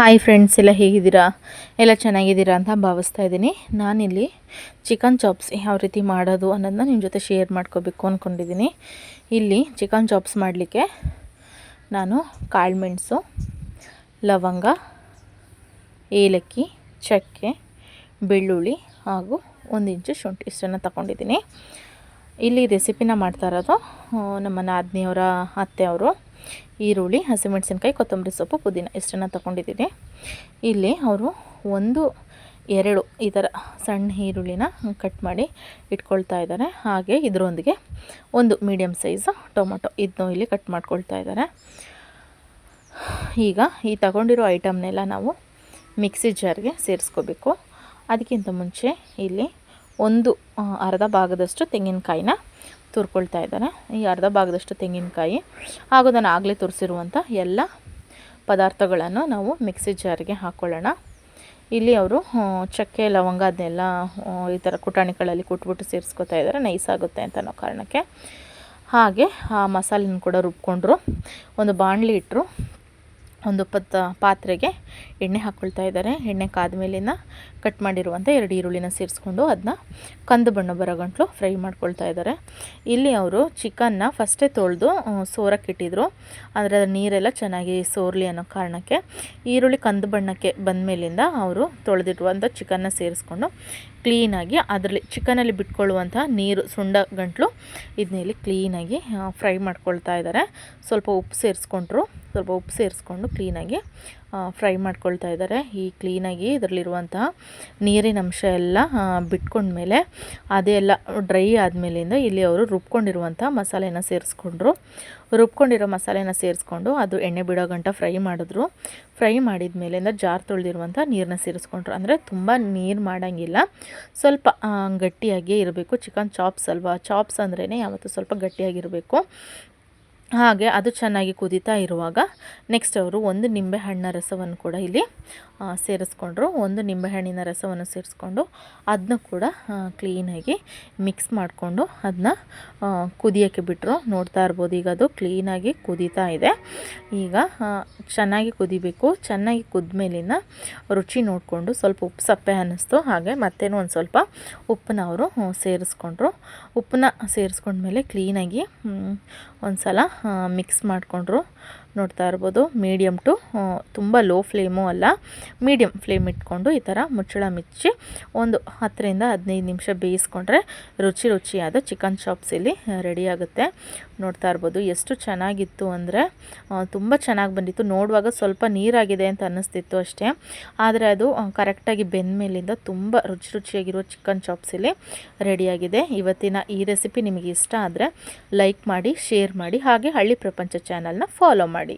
Hi friends ಎಲ್ಲ ಹೇಗಿದ್ದೀರಾ? ಎಲ್ಲ ಚೆನ್ನಾಗಿದ್ದೀರಾ ಅಂತ ಭಾವಿಸ್ತಾ ಇದ್ದೀನಿ. ನಾನಿಲ್ಲಿ ಚಿಕನ್ ಚಾಪ್ಸ್ ಯಾವ ರೀತಿ ಮಾಡೋದು ಅನ್ನೋದನ್ನ ನಿಮ್ಮ ಜೊತೆ ಶೇರ್ ಮಾಡ್ಕೋಬೇಕು ಅಂದ್ಕೊಂಡಿದ್ದೀನಿ ಇಲ್ಲಿ ಚಿಕನ್ ಚಾಪ್ಸ್ ಮಾಡಲಿಕ್ಕೆ ನಾನು ಕಾಳುಮೆಣಸು ಲವಂಗ, ಏಲಕ್ಕಿ, ಚಕ್ಕೆ, ಬೆಳ್ಳುಳ್ಳಿ ಹಾಗೂ ಒಂದು ಇಂಚು ಶುಂಠಿ ಇಷ್ಟನ್ನು ತಗೊಂಡಿದ್ದೀನಿ ಇಲ್ಲಿ ರೆಸಿಪಿನ ಮಾಡ್ತಾ ಇರೋದು ನಮ್ಮ ನಾದಿನಿಯವರ ಅತ್ತೆಯವರು. ಈರುಳ್ಳಿ, ಹಸಿಮೆಣಸಿನ್ಕಾಯಿ, ಕೊತ್ತಂಬರಿ ಸೊಪ್ಪು, ಪುದೀನ ಇಷ್ಟನ್ನು ತಗೊಂಡಿದ್ದೀನಿ. ಇಲ್ಲಿ ಅವರು ಒಂದು, ಎರಡು ಈ ಥರ ಸಣ್ಣ ಈರುಳ್ಳಿನ ಕಟ್ ಮಾಡಿ ಇಟ್ಕೊಳ್ತಾ ಇದ್ದಾರೆ. ಹಾಗೆ ಇದರೊಂದಿಗೆ ಒಂದು ಮೀಡಿಯಮ್ ಸೈಜು ಟೊಮೊಟೊ ಇದನ್ನು ಇಲ್ಲಿ ಕಟ್ ಮಾಡ್ಕೊಳ್ತಾ ಇದ್ದಾರೆ. ಈಗ ಈ ತಗೊಂಡಿರೋ ಐಟಮ್ನೆಲ್ಲ ನಾವು ಮಿಕ್ಸಿ ಜಾರ್ಗೆ ಸೇರಿಸ್ಕೋಬೇಕು. ಅದಕ್ಕಿಂತ ಮುಂಚೆ ಇಲ್ಲಿ ಒಂದು ಅರ್ಧ ಭಾಗದಷ್ಟು ತೆಂಗಿನಕಾಯಿನ ತುರ್ಕೊಳ್ತಾ ಇದ್ದಾರೆ ಈ ಅರ್ಧ ಭಾಗದಷ್ಟು ತೆಂಗಿನಕಾಯಿ ಹಾಗೂ ನಾನು ಆಗಲೇ ತುರಿಸಿರುವಂಥ ಎಲ್ಲ ಪದಾರ್ಥಗಳನ್ನು ನಾವು ಮಿಕ್ಸಿ ಜಾರಿಗೆ ಹಾಕ್ಕೊಳ್ಳೋಣ ಇಲ್ಲಿ ಅವರು ಚಕ್ಕೆ, ಲವಂಗ ಅದನ್ನೆಲ್ಲ ಈ ಥರ ಕುಟಾಣಿಗಳಲ್ಲಿ ಕುಟ್ಬಿಟ್ಟು ಸೇರಿಸ್ಕೊತಾ ಇದ್ದಾರೆ. ನೈಸ್ ಆಗುತ್ತೆ ಅಂತ ಅನ್ನೋ ಕಾರಣಕ್ಕೆ. ಹಾಗೆ ಆ ಮಸಾಲೆನ ಕೂಡ ರುಬ್ಕೊಂಡ್ರು. ಒಂದು ಬಾಣಲಿ ಇಟ್ಟರು ಒಂದು ಪತ್ತ ಪಾತ್ರೆಗೆ ಎಣ್ಣೆ ಹಾಕ್ಕೊಳ್ತಾ ಇದ್ದಾರೆ. ಎಣ್ಣೆ ಕಾದ ಮೇಲಿನ ಕಟ್ ಮಾಡಿರುವಂಥ ಎರಡು ಈರುಳ್ಳಿನ ಸೇರಿಸ್ಕೊಂಡು ಅದನ್ನ ಕಂದು ಬಣ್ಣ ಬರೋ ಗಂಟಲು ಫ್ರೈ ಮಾಡ್ಕೊಳ್ತಾ ಇದ್ದಾರೆ. ಇಲ್ಲಿ ಅವರು ಚಿಕನ್ನ ಫಸ್ಟೇ ತೊಳೆದು ಸೋರಕ್ಕೆ ಇಟ್ಟಿದ್ರು. ಆದರೆ ಅದರ ನೀರೆಲ್ಲ ಚೆನ್ನಾಗಿ ಸೋರಲಿ ಅನ್ನೋ ಕಾರಣಕ್ಕೆ ಈರುಳ್ಳಿ ಕಂದು ಬಣ್ಣಕ್ಕೆ ಬಂದ ಮೇಲಿಂದ ಅವರು ತೊಳೆದಿರುವಂಥ ಚಿಕನ್ನ ಸೇರಿಸ್ಕೊಂಡು ಕ್ಲೀನಾಗಿ ಅದರಲ್ಲಿ ಚಿಕನಲ್ಲಿ ಬಿಟ್ಕೊಳ್ಳುವಂಥ ನೀರು ಸುಂಡ ಗಂಟಲು ಇದನ್ನ ಇಲ್ಲಿ ಕ್ಲೀನಾಗಿ ಫ್ರೈ ಮಾಡ್ಕೊಳ್ತಾ ಇದ್ದಾರೆ. ಸ್ವಲ್ಪ ಉಪ್ಪು ಸೇರಿಸ್ಕೊಂಡ್ರು. ಸ್ವಲ್ಪ ಉಪ್ಪು ಸೇರಿಸ್ಕೊಂಡು ಕ್ಲೀನಾಗಿ ಫ್ರೈ ಮಾಡ್ಕೊಳ್ತಾ ಇದ್ದಾರೆ. ಈ ಕ್ಲೀನಾಗಿ ಇದರಲ್ಲಿರುವಂತಹ ನೀರಿನ ಅಂಶ ಎಲ್ಲ ಬಿಟ್ಕೊಂಡ್ಮೇಲೆ ಅದೆಲ್ಲ ಡ್ರೈ ಆದಮೇಲಿಂದ ಇಲ್ಲಿ ಅವರು ರುಬ್ಕೊಂಡಿರುವಂಥ ಮಸಾಲೆನ ಸೇರಿಸ್ಕೊಂಡ್ರು. ರುಬ್ಕೊಂಡಿರೋ ಮಸಾಲೆನ ಸೇರಿಸ್ಕೊಂಡು ಅದು ಎಣ್ಣೆ ಬಿಡೋ ಗಂಟ ಫ್ರೈ ಮಾಡಿದ್ರು. ಫ್ರೈ ಮಾಡಿದ ಮೇಲಿಂದ ಜಾರ್ ತೊಳೆದಿರುವಂಥ ನೀರನ್ನ ಸೇರಿಸ್ಕೊಂಡ್ರು. ಅಂದರೆ ತುಂಬ ನೀರು ಮಾಡೋಂಗಿಲ್ಲ. ಸ್ವಲ್ಪ ಗಟ್ಟಿಯಾಗಿಯೇ ಇರಬೇಕು. ಚಿಕನ್ ಚಾಪ್ಸ್ ಅಲ್ವಾ? ಚಾಪ್ಸ್ ಅಂದ್ರೇ ಯಾವತ್ತೂ ಸ್ವಲ್ಪ ಗಟ್ಟಿಯಾಗಿರಬೇಕು. ಹಾಗೆ ಅದು ಚೆನ್ನಾಗಿ ಕುದೀತಾ ಇರುವಾಗ ನೆಕ್ಸ್ಟ್ ಅವರು ಒಂದು ನಿಂಬೆ ಹಣ್ಣಿನ ರಸವನ್ನು ಕೂಡ ಇಲ್ಲಿ ಸೇರಿಸ್ಕೊಂಡ್ರು. ಒಂದು ನಿಂಬೆಹಣ್ಣಿನ ರಸವನ್ನು ಸೇರಿಸ್ಕೊಂಡು ಅದನ್ನ ಕೂಡ ಕ್ಲೀನಾಗಿ ಮಿಕ್ಸ್ ಮಾಡಿಕೊಂಡು ಅದನ್ನ ಕುದಿಯೋಕ್ಕೆ ಬಿಟ್ಟರು ನೋಡ್ತಾ ಇರ್ಬೋದು ಈಗ ಅದು ಕ್ಲೀನಾಗಿ ಕುದೀತಾ ಇದೆ. ಈಗ ಚೆನ್ನಾಗಿ ಕುದಿಬೇಕು. ಚೆನ್ನಾಗಿ ಕುದ್ಮೇಲಿನ ರುಚಿ ನೋಡಿಕೊಂಡು ಸ್ವಲ್ಪ ಉಪ್ಪು, ಸಪ್ಪೆ ಅನ್ನಿಸ್ತು. ಹಾಗೆ ಮತ್ತೇನು ಒಂದು ಸ್ವಲ್ಪ ಉಪ್ಪನ್ನ ಅವರು ಸೇರಿಸ್ಕೊಂಡ್ರು. ಉಪ್ಪನ್ನ ಸೇರಿಸ್ಕೊಂಡ್ಮೇಲೆ ಕ್ಲೀನಾಗಿ ಒಂದು ಸಲ ಮಿಕ್ಸ್ ಮಾಡಿಕೊಂಡ್ರು. ನೋಡ್ತಾ ಇರ್ಬೋದು. ಮೀಡಿಯಮ್ ಟು ತುಂಬ ಲೋ ಫ್ಲೇಮು ಅಲ್ಲ. ಮೀಡಿಯಮ್ ಫ್ಲೇಮ್ ಇಟ್ಕೊಂಡು ಈ ಥರ ಮುಚ್ಚಳ ಮಿಚ್ಚಿ ಒಂದು ಹತ್ತರಿಂದ ಹದಿನೈದು ನಿಮಿಷ ಬೇಯಿಸ್ಕೊಂಡ್ರೆ ರುಚಿ ರುಚಿಯಾದ ಚಿಕನ್ ಚಾಪ್ಸ್ ಇಲ್ಲಿ ರೆಡಿ ಆಗುತ್ತೆ. ನೋಡ್ತಾ ಇರ್ಬೋದು ಎಷ್ಟು ಚೆನ್ನಾಗಿತ್ತು ಅಂದರೆ ತುಂಬ ಚೆನ್ನಾಗಿ ಬಂದಿತ್ತು. ನೋಡುವಾಗ ಸ್ವಲ್ಪ ನೀರಾಗಿದೆ ಅಂತ ಅನ್ನಿಸ್ತಿತ್ತು ಅಷ್ಟೇ. ಆದರೆ ಅದು ಕರೆಕ್ಟಾಗಿ ಬೆಂದ ಮೇಲಿಂದ ತುಂಬ ರುಚಿ ರುಚಿಯಾಗಿರೋ ಚಿಕನ್ ಚಾಪ್ಸ್ ಇಲ್ಲಿ ರೆಡಿಯಾಗಿದೆ ಇವತ್ತಿನ ಈ ರೆಸಿಪಿ ನಿಮಗೆ ಇಷ್ಟ ಆದರೆ ಲೈಕ್ ಮಾಡಿ ಶೇರ್ ಮಾಡಿ, ಹಾಗೆ ಹಳ್ಳಿ ಪ್ರಪಂಚ ಚಾನಲ್ನ ಫಾಲೋ ಮಾಡಿ.